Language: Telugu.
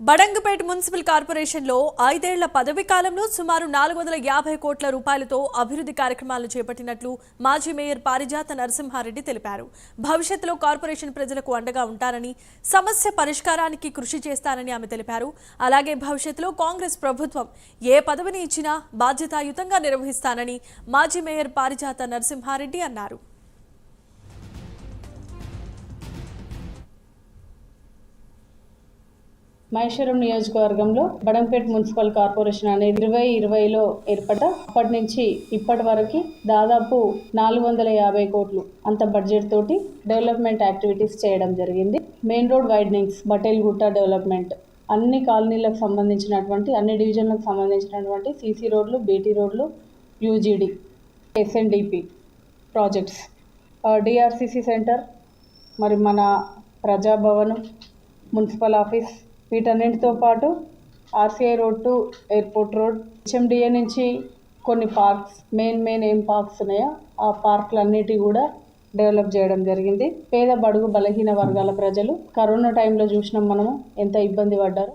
బడంగపేట మున్సిపల్ కార్పొరేషన్లో ఐదేళ్ళ పదవీ కాలంలో సుమారు నాలుగు వందల యాభై కోట్ల రూపాయలతో అభివృద్ధి కార్యక్రమాలు చేపట్టినట్లు మాజీ మేయర్ పారిజాత నరసింహారెడ్డి తెలిపారు. భవిష్యత్తులో కార్పొరేషన్ ప్రజలకు అండగా ఉంటారని సమస్య పరిష్కారానికి కృషి చేస్తారని ఆమె తెలిపారు. అలాగే భవిష్యత్తులో కాంగ్రెస్ ప్రభుత్వం ఏ పదవిని ఇచ్చినా బాధ్యతాయుతంగా నిర్వహిస్తానని మాజీ మేయర్ పారిజాత నరసింహారెడ్డి అన్నారు. మహేశ్వరం నియోజకవర్గంలో బడంపేట్ మున్సిపల్ కార్పొరేషన్ అనేది ఇరవై ఇరవైలో ఏర్పట అప్పటి నుంచి ఇప్పటి వరకు దాదాపు నాలుగు వందల యాభై కోట్లు అంత బడ్జెట్ తోటి డెవలప్మెంట్ యాక్టివిటీస్ చేయడం జరిగింది. Main road widenings Batelgutta development అన్ని కాలనీలకు సంబంధించినటువంటి అన్ని డివిజన్లకు సంబంధించినటువంటి సీసీ రోడ్లు బీటీ రోడ్లు UGD SNDP projects DRCC center మరి మన ప్రజాభవనం మున్సిపల్ ఆఫీస్ వీటన్నింటితో పాటు RCI road to airport road HMDA నుంచి కొన్ని పార్క్స్ మెయిన్ మెయిన్ ఏం పార్క్స్ ఉన్నాయో ఆ పార్కులన్నిటి కూడా డెవలప్ చేయడం జరిగింది. పేద బడుగు బలహీన వర్గాల ప్రజలు కరోనా టైంలో చూసినాం మనము ఎంత ఇబ్బంది పడ్డారు.